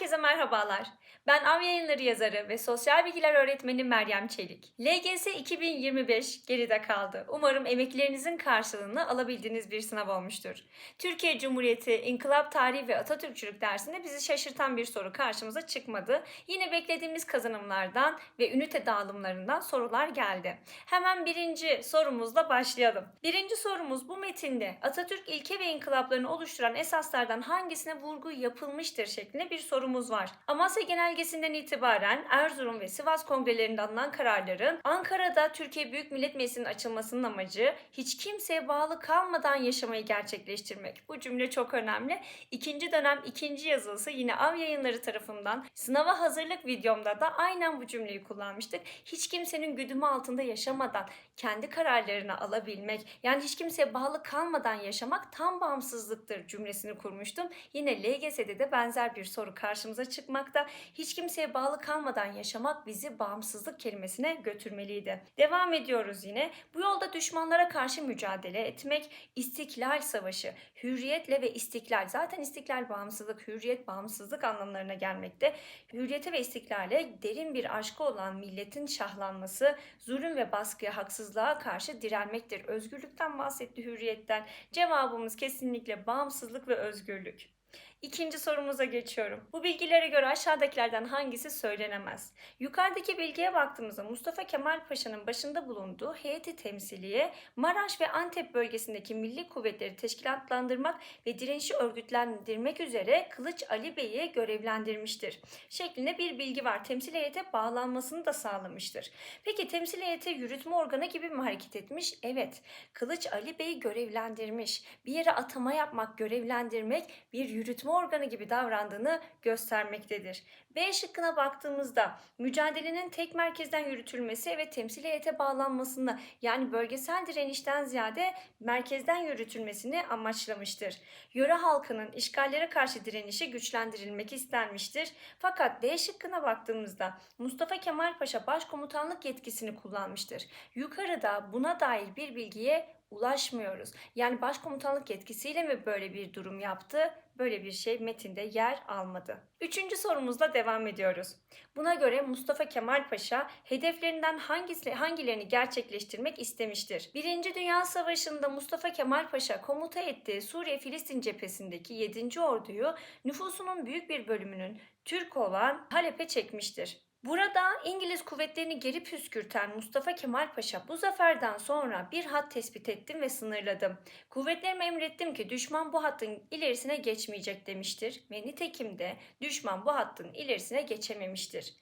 Herkese merhabalar. Ben Av Yayınları yazarı ve sosyal bilgiler öğretmeni Meryem Çelik. LGS 2025 geride kaldı. Umarım emeklerinizin karşılığını alabildiğiniz bir sınav olmuştur. Türkiye Cumhuriyeti, İnkılap Tarihi ve Atatürkçülük dersinde bizi şaşırtan bir soru karşımıza çıkmadı. Yine beklediğimiz kazanımlardan ve ünite dağılımlarından sorular geldi. Hemen birinci sorumuzla başlayalım. Birinci sorumuz bu metinde Atatürk ilke ve inkılaplarını oluşturan esaslardan hangisine vurgu yapılmıştır şeklinde bir sorumuz var. Amasya Genelgesi'nden itibaren Erzurum ve Sivas kongrelerinde alınan kararların Ankara'da Türkiye Büyük Millet Meclisi'nin açılmasının amacı hiç kimseye bağlı kalmadan yaşamayı gerçekleştirmek. Bu cümle çok önemli. İkinci dönem ikinci yazılısı yine Av Yayınları tarafından sınava hazırlık videomda da aynen bu cümleyi kullanmıştık. Hiç kimsenin güdümü altında yaşamadan kendi kararlarını alabilmek yani hiç kimseye bağlı kalmadan yaşamak tam bağımsızlıktır cümlesini kurmuştum. Yine LGS'de de benzer bir soru karşımıza çıkmakta. Hiç kimseye bağlı kalmadan yaşamak bizi bağımsızlık kelimesine götürmeliydi. Devam ediyoruz yine. Bu yolda düşmanlara karşı mücadele etmek, istiklal savaşı, hürriyetle ve istiklal. Zaten istiklal bağımsızlık, hürriyet bağımsızlık anlamlarına gelmekte. Hürriyete ve istiklale derin bir aşkı olan milletin şahlanması, zulüm ve baskıya, haksızlığa karşı direnmektir. Özgürlükten bahsetti, hürriyetten. Cevabımız kesinlikle bağımsızlık ve özgürlük. İkinci sorumuza geçiyorum. Bu bilgilere göre aşağıdakilerden hangisi söylenemez? Yukarıdaki bilgiye baktığımızda Mustafa Kemal Paşa'nın başında bulunduğu heyeti temsiliye Maraş ve Antep bölgesindeki milli kuvvetleri teşkilatlandırmak ve direnişi örgütlendirmek üzere Kılıç Ali Bey'i görevlendirmiştir. Şeklinde bir bilgi var. Temsil heyete bağlanmasını da sağlamıştır. Peki temsil heyeti yürütme organı gibi mi hareket etmiş? Evet. Kılıç Ali Bey'i görevlendirmiş. Bir yere atama yapmak, görevlendirmek bir yürütme organı gibi davrandığını göstermektedir. B şıkkına baktığımızda mücadelenin tek merkezden yürütülmesi ve temsil heyete bağlanmasını yani bölgesel direnişten ziyade merkezden yürütülmesini amaçlamıştır. Yöre halkının işgallere karşı direnişi güçlendirilmek istenmiştir. Fakat D şıkkına baktığımızda Mustafa Kemal Paşa başkomutanlık yetkisini kullanmıştır. Yukarıda buna dair bir bilgiye ulaşmıyoruz. Yani başkomutanlık yetkisiyle mi böyle bir durum yaptı? Böyle bir şey metinde yer almadı. Üçüncü sorumuzla devam ediyoruz. Buna göre Mustafa Kemal Paşa hedeflerinden hangisi, hangilerini gerçekleştirmek istemiştir? Birinci Dünya Savaşı'nda Mustafa Kemal Paşa komuta ettiği Suriye-Filistin cephesindeki 7. orduyu nüfusunun büyük bir bölümünün Türk olan Halep'e çekmiştir. Burada İngiliz kuvvetlerini geri püskürten Mustafa Kemal Paşa bu zaferden sonra bir hat tespit ettim ve sınırladım. Kuvvetlerime emrettim ki düşman bu hattın ilerisine geçmeyecek demiştir ve nitekim de düşman bu hattın ilerisine geçememiştir.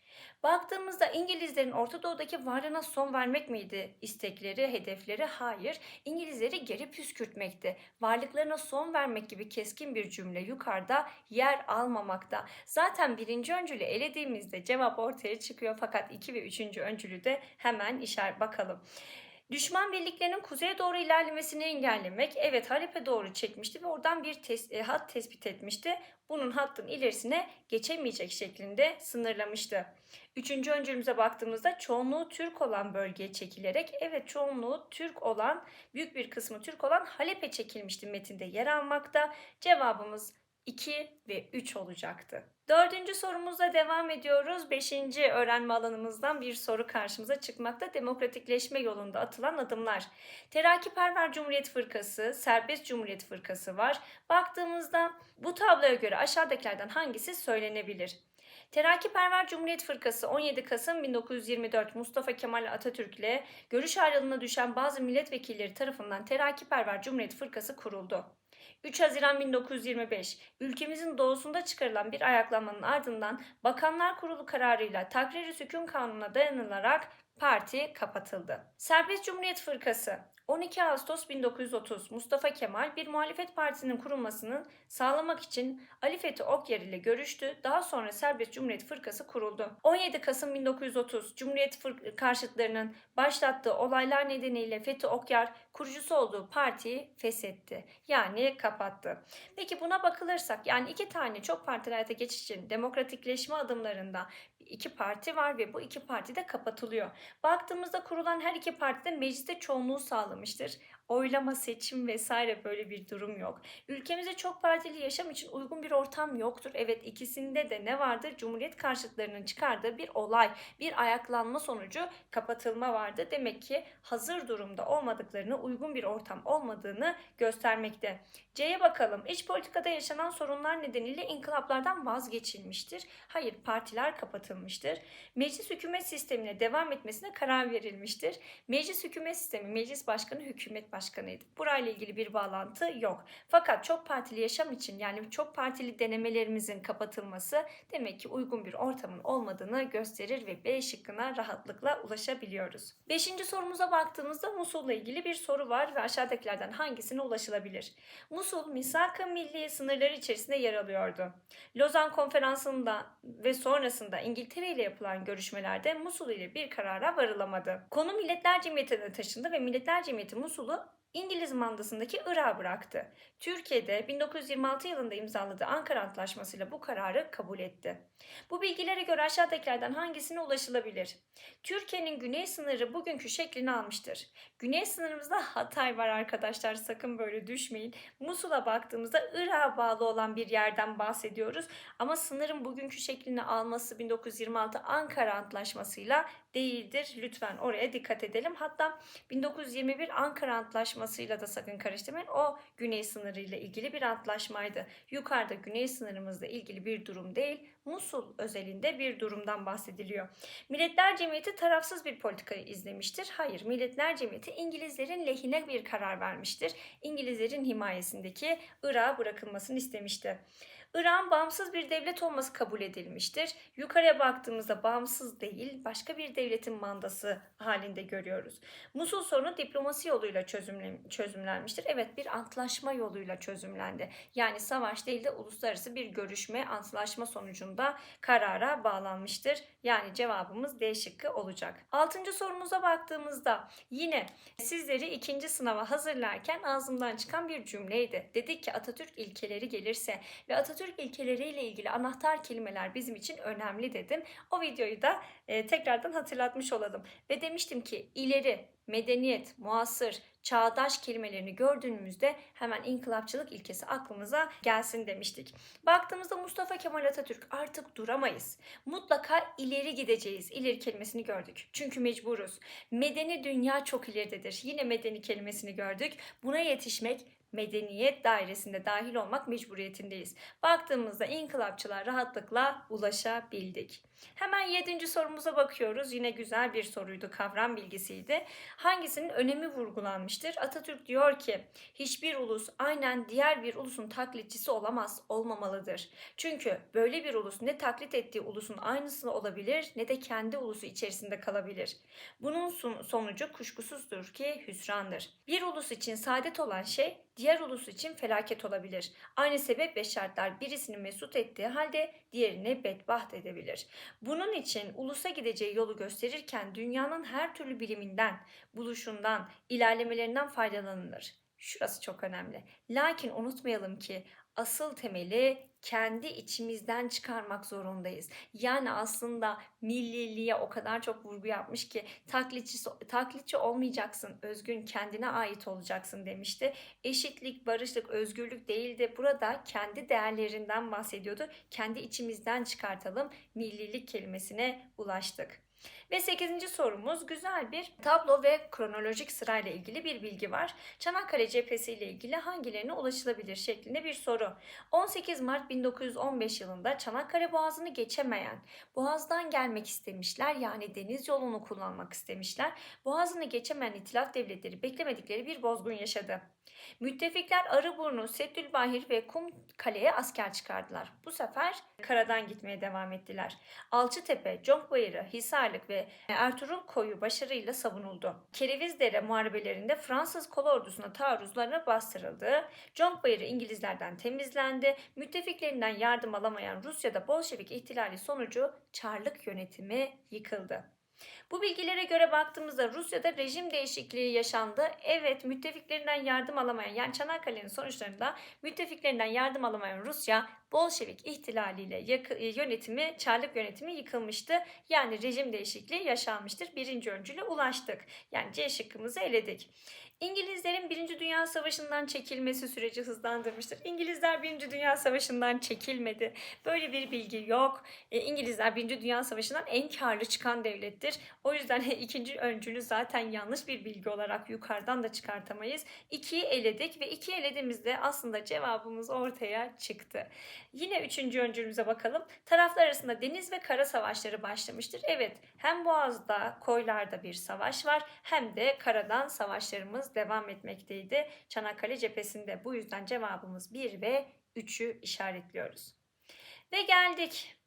Baktığımızda İngilizlerin Orta Doğu'daki varlığına son vermek miydi istekleri, hedefleri? Hayır. İngilizleri geri püskürtmekti. Varlıklarına son vermek gibi keskin bir cümle yukarıda yer almamakta. Zaten birinci öncülü elediğimizde cevap ortaya çıkıyor fakat iki ve üçüncü öncülü de hemen işaret bakalım. Düşman birliklerinin kuzeye doğru ilerlemesini engellemek. Evet Halep'e doğru çekmişti ve oradan bir tes- e, hat tespit etmişti. Bunun hattın ilerisine geçemeyecek şeklinde sınırlamıştı. Üçüncü öncülümüze baktığımızda çoğunluğu Türk olan bölgeye çekilerek evet çoğunluğu Türk olan büyük bir kısmı Türk olan Halep'e çekilmişti metinde yer almakta. Cevabımız 2 ve 3 olacaktı. Dördüncü sorumuzla devam ediyoruz. Beşinci öğrenme alanımızdan bir soru karşımıza çıkmakta. Demokratikleşme yolunda atılan adımlar. Terakkiperver Cumhuriyet Fırkası, Serbest Cumhuriyet Fırkası var. Baktığımızda bu tabloya göre aşağıdakilerden hangisi söylenebilir? Terakkiperver Cumhuriyet Fırkası 17 Kasım 1924 Mustafa Kemal Atatürk ile görüş ayrılığına düşen bazı milletvekilleri tarafından Terakkiperver Cumhuriyet Fırkası kuruldu. 3 Haziran 1925 ülkemizin doğusunda çıkarılan bir ayaklanmanın ardından Bakanlar Kurulu kararıyla Takrir-i Sükun Kanunu'na dayanılarak parti kapatıldı. Serbest Cumhuriyet Fırkası 12 Ağustos 1930 Mustafa Kemal bir muhalefet partisinin kurulmasını sağlamak için Ali Fethi Okyar ile görüştü. Daha sonra Serbest Cumhuriyet Fırkası kuruldu. 17 Kasım 1930 Cumhuriyet Fır- karşıtlarının başlattığı olaylar nedeniyle Fethi Okyar kurucusu olduğu partiyi feshetti. Yani kapattı. Peki buna bakılırsak yani iki tane çok partili hayata geçiş için demokratikleşme adımlarında iki parti var ve bu iki parti de kapatılıyor. Baktığımızda kurulan her iki parti de mecliste çoğunluğu sağlamıştır. Oylama, seçim vesaire böyle bir durum yok. Ülkemizde çok partili yaşam için uygun bir ortam yoktur. Evet ikisinde de ne vardır? Cumhuriyet karşıtlarının çıkardığı bir olay, bir ayaklanma sonucu kapatılma vardı. Demek ki hazır durumda olmadıklarını, uygun bir ortam olmadığını göstermekte. C'ye bakalım. İç politikada yaşanan sorunlar nedeniyle inkılaplardan vazgeçilmiştir. Hayır, partiler kapatılmıştır. Meclis hükümet sistemine devam etmesine karar verilmiştir. Meclis hükümet sistemi, meclis başkanı hükümet başkanıydı. Burayla ilgili bir bağlantı yok. Fakat çok partili yaşam için yani çok partili denemelerimizin kapatılması demek ki uygun bir ortamın olmadığını gösterir ve B şıkkına rahatlıkla ulaşabiliyoruz. Beşinci sorumuza baktığımızda Musul'la ilgili bir soru var ve aşağıdakilerden hangisine ulaşılabilir? Musul, misak-ı milli sınırları içerisinde yer alıyordu. Lozan Konferansı'nda ve sonrasında İngiltere ile yapılan görüşmelerde Musul ile bir karara varılamadı. Konu Milletler Cemiyeti'ne taşındı ve Milletler Cemiyeti Musul'u İngiliz mandasındaki Irak'a bıraktı. Türkiye'de 1926 yılında imzaladığı Ankara Antlaşması'yla bu kararı kabul etti. Bu bilgilere göre aşağıdakilerden hangisine ulaşılabilir? Türkiye'nin güney sınırı bugünkü şeklini almıştır. Güney sınırımızda Hatay var arkadaşlar sakın böyle düşmeyin. Musul'a baktığımızda Irak'a bağlı olan bir yerden bahsediyoruz. Ama sınırın bugünkü şeklini alması 1926 Ankara Antlaşması'yla değildir. Lütfen oraya dikkat edelim. Hatta 1921 Ankara Antlaşması'yla da sakın karıştırmayın. O güney sınırıyla ilgili bir antlaşmaydı. Yukarıda güney sınırımızla ilgili bir durum değil. Musul özelinde bir durumdan bahsediliyor. Milletler Cemiyeti tarafsız bir politikayı izlemiştir. Hayır, Milletler Cemiyeti İngilizlerin lehine bir karar vermiştir. İngilizlerin himayesindeki Irak'a bırakılmasını istemişti. İran bağımsız bir devlet olması kabul edilmiştir. Yukarıya baktığımızda bağımsız değil, başka bir devletin mandası halinde görüyoruz. Musul sorunu diplomasi yoluyla çözümle, çözümlenmiştir. Evet bir antlaşma yoluyla çözümlendi. Yani savaş değil de uluslararası bir görüşme, antlaşma sonucunda karara bağlanmıştır. Yani cevabımız D şıkkı olacak. Altıncı sorumuza baktığımızda yine sizleri ikinci sınava hazırlarken ağzımdan çıkan bir cümleydi. Dedik ki Atatürk ilkeleri gelirse ve Atatürk ilkeleriyle ilgili anahtar kelimeler bizim için önemli dedim. O videoyu da e, tekrardan hatırlatmış olalım. Ve demiştim ki ileri, medeniyet, muasır, çağdaş kelimelerini gördüğümüzde hemen inkılapçılık ilkesi aklımıza gelsin demiştik. Baktığımızda Mustafa Kemal Atatürk artık duramayız. Mutlaka ileri gideceğiz. İleri kelimesini gördük. Çünkü mecburuz. Medeni dünya çok ileridedir. Yine medeni kelimesini gördük. Buna yetişmek medeniyet dairesinde dahil olmak mecburiyetindeyiz. Baktığımızda inkılapçılar rahatlıkla ulaşabildik. Hemen yedinci sorumuza bakıyoruz. Yine güzel bir soruydu, kavram bilgisiydi. Hangisinin önemi vurgulanmıştır? Atatürk diyor ki, hiçbir ulus aynen diğer bir ulusun taklitçisi olamaz, olmamalıdır. Çünkü böyle bir ulus ne taklit ettiği ulusun aynısı olabilir ne de kendi ulusu içerisinde kalabilir. Bunun sonucu kuşkusuzdur ki hüsrandır. Bir ulus için saadet olan şey diğer ulus için felaket olabilir. Aynı sebep ve şartlar birisini mesut ettiği halde diğerini bedbaht edebilir. Bunun için ulusa gideceği yolu gösterirken dünyanın her türlü biliminden, buluşundan, ilerlemelerinden faydalanılır. Şurası çok önemli. Lakin unutmayalım ki asıl temeli kendi içimizden çıkarmak zorundayız. Yani aslında milliliğe o kadar çok vurgu yapmış ki taklitçi, taklitçi olmayacaksın, özgün kendine ait olacaksın demişti. Eşitlik, barışlık, özgürlük değil de burada kendi değerlerinden bahsediyordu. Kendi içimizden çıkartalım millilik kelimesine ulaştık. Ve 8. sorumuz güzel bir tablo ve kronolojik sırayla ilgili bir bilgi var. Çanakkale cephesi ile ilgili hangilerine ulaşılabilir şeklinde bir soru. 18 Mart 1915 yılında Çanakkale Boğazı'nı geçemeyen, Boğaz'dan gelmek istemişler yani deniz yolunu kullanmak istemişler. Boğaz'ını geçemeyen itilaf devletleri beklemedikleri bir bozgun yaşadı. Müttefikler Arıburnu, Seddülbahir ve Kum Kale'ye asker çıkardılar. Bu sefer karadan gitmeye devam ettiler. Alçıtepe, Conkbayırı, Hisarlık ve Ertuğrul Koyu başarıyla savunuldu. Kerevizdere muharebelerinde Fransız kol ordusuna taarruzlarına bastırıldı. Conkbayırı İngilizlerden temizlendi. Müttefiklerinden yardım alamayan Rusya'da Bolşevik ihtilali sonucu Çarlık yönetimi yıkıldı. Bu bilgilere göre baktığımızda Rusya'da rejim değişikliği yaşandı. Evet müttefiklerinden yardım alamayan yani Çanakkale'nin sonuçlarında müttefiklerinden yardım alamayan Rusya Bolşevik ihtilaliyle yönetimi, Çarlık yönetimi yıkılmıştı. Yani rejim değişikliği yaşanmıştır. Birinci öncüle ulaştık. Yani C şıkkımızı eledik. İngilizlerin Birinci Dünya Savaşı'ndan çekilmesi süreci hızlandırmıştır. İngilizler Birinci Dünya Savaşı'ndan çekilmedi. Böyle bir bilgi yok. E, İngilizler Birinci Dünya Savaşı'ndan en karlı çıkan devlettir. O yüzden ikinci öncülü zaten yanlış bir bilgi olarak yukarıdan da çıkartamayız. İkiyi eledik ve iki elediğimizde aslında cevabımız ortaya çıktı. Yine üçüncü öncülümüze bakalım. Taraflar arasında deniz ve kara savaşları başlamıştır. Evet hem Boğaz'da, koylarda bir savaş var hem de karadan savaşlarımız devam etmekteydi. Çanakkale cephesinde bu yüzden cevabımız 1 ve 3'ü işaretliyoruz. Ve geldik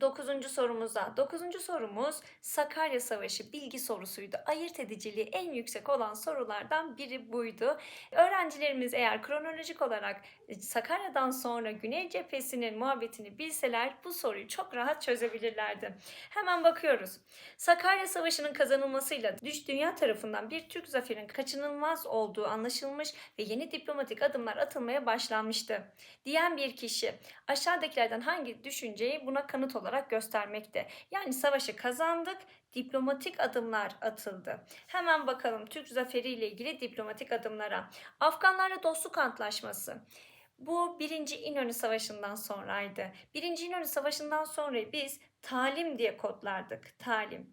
Dokuzuncu sorumuza. Dokuzuncu sorumuz Sakarya Savaşı bilgi sorusuydu. Ayırt ediciliği en yüksek olan sorulardan biri buydu. Öğrencilerimiz eğer kronolojik olarak e, Sakarya'dan sonra Güney cephesinin muhabbetini bilseler bu soruyu çok rahat çözebilirlerdi. Hemen bakıyoruz. Sakarya Savaşı'nın kazanılmasıyla düş dünya tarafından bir Türk zaferin kaçınılmaz olduğu anlaşılmış ve yeni diplomatik adımlar atılmaya başlanmıştı. Diyen bir kişi aşağıdakilerden hangi düşünceyi buna kanıt olarak göstermekte? Yani savaşı kazandık, diplomatik adımlar atıldı. Hemen bakalım Türk zaferi ile ilgili diplomatik adımlara. Afganlarla dostluk antlaşması. Bu birinci İnönü Savaşı'ndan sonraydı. Birinci İnönü Savaşı'ndan sonra biz talim diye kodlardık. Talim.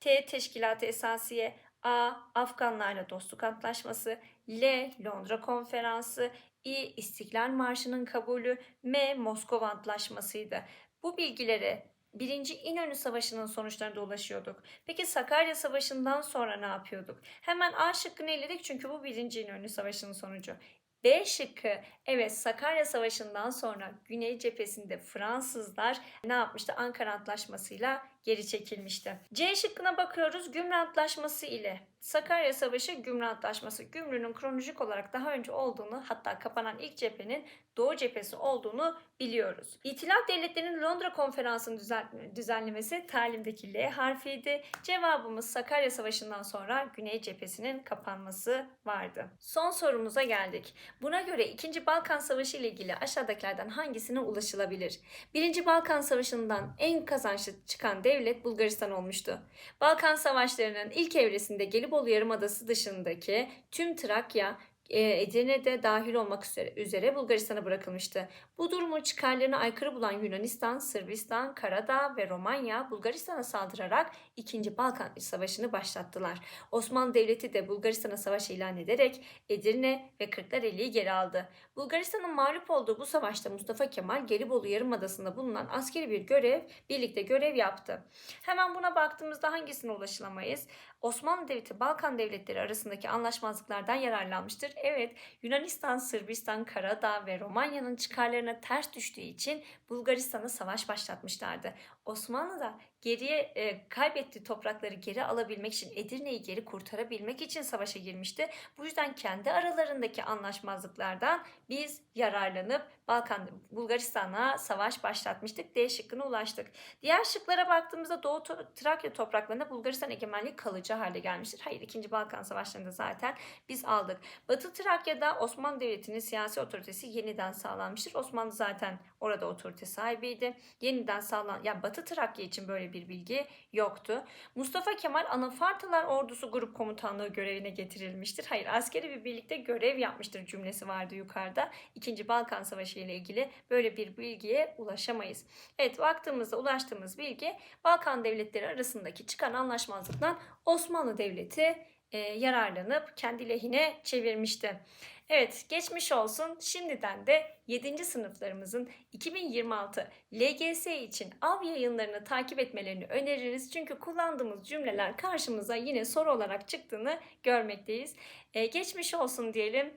T. Teşkilat-ı Esasiye. A. Afganlarla dostluk antlaşması. L. Londra Konferansı. İ. İstiklal Marşı'nın kabulü. M. Moskova Antlaşması'ydı. Bu bilgilere Birinci İnönü Savaşı'nın sonuçlarında ulaşıyorduk. Peki Sakarya Savaşı'ndan sonra ne yapıyorduk? Hemen A şıkkını eledik çünkü bu birinci İnönü Savaşı'nın sonucu. B şıkkı evet Sakarya Savaşı'ndan sonra Güney cephesinde Fransızlar ne yapmıştı? Ankara Antlaşması'yla geri çekilmişti. C şıkkına bakıyoruz. Gümrü Antlaşması ile Sakarya Savaşı Gümrü Antlaşması. Gümrü'nün kronolojik olarak daha önce olduğunu hatta kapanan ilk cephenin Doğu cephesi olduğunu biliyoruz. İtilaf Devletleri'nin Londra Konferansı'nı düzenlemesi talimdeki L harfiydi. Cevabımız Sakarya Savaşı'ndan sonra Güney cephesinin kapanması vardı. Son sorumuza geldik. Buna göre 2. Balkan Savaşı ile ilgili aşağıdakilerden hangisine ulaşılabilir? 1. Balkan Savaşı'ndan en kazançlı çıkan devlet Bulgaristan olmuştu. Balkan Savaşları'nın ilk evresinde Gelibolu Yarımadası dışındaki tüm Trakya, e, Edirne'de dahil olmak üzere, üzere Bulgaristan'a bırakılmıştı. Bu durumu çıkarlarına aykırı bulan Yunanistan, Sırbistan, Karadağ ve Romanya Bulgaristan'a saldırarak 2. Balkan Savaşı'nı başlattılar. Osmanlı Devleti de Bulgaristan'a savaş ilan ederek Edirne ve Kırklareli'yi geri aldı. Bulgaristan'ın mağlup olduğu bu savaşta Mustafa Kemal Gelibolu Yarımadası'nda bulunan askeri bir görev, birlikte görev yaptı. Hemen buna baktığımızda hangisine ulaşılamayız? Osmanlı Devleti Balkan devletleri arasındaki anlaşmazlıklardan yararlanmıştır. Evet Yunanistan, Sırbistan, Karadağ ve Romanya'nın çıkarlarına ters düştüğü için Bulgaristan'a savaş başlatmışlardı. Osmanlı da geriye e, kaybettiği toprakları geri alabilmek için Edirne'yi geri kurtarabilmek için savaşa girmişti. Bu yüzden kendi aralarındaki anlaşmazlıklardan biz yararlanıp Balkan Bulgaristan'a savaş başlatmıştık. D şıkkına ulaştık. Diğer şıklara baktığımızda Doğu Trakya topraklarında Bulgaristan egemenliği kalıcı hale gelmiştir. Hayır 2. Balkan Savaşları'nda zaten biz aldık. Batı Trakya'da Osmanlı Devleti'nin siyasi otoritesi yeniden sağlanmıştır. Osmanlı zaten orada otorite sahibiydi. Yeniden sağlan yani Batı Trakya için böyle bir bilgi yoktu. Mustafa Kemal Anafartalar Ordusu Grup Komutanlığı görevine getirilmiştir. Hayır askeri bir birlikte görev yapmıştır cümlesi vardı yukarıda. İkinci Balkan Savaşı ile ilgili böyle bir bilgiye ulaşamayız. Evet baktığımızda ulaştığımız bilgi Balkan devletleri arasındaki çıkan anlaşmazlıktan Osmanlı Devleti e, yararlanıp kendi lehine çevirmişti. Evet geçmiş olsun. Şimdiden de 7. sınıflarımızın 2026 LGS için av yayınlarını takip etmelerini öneririz. Çünkü kullandığımız cümleler karşımıza yine soru olarak çıktığını görmekteyiz. Ee, geçmiş olsun diyelim.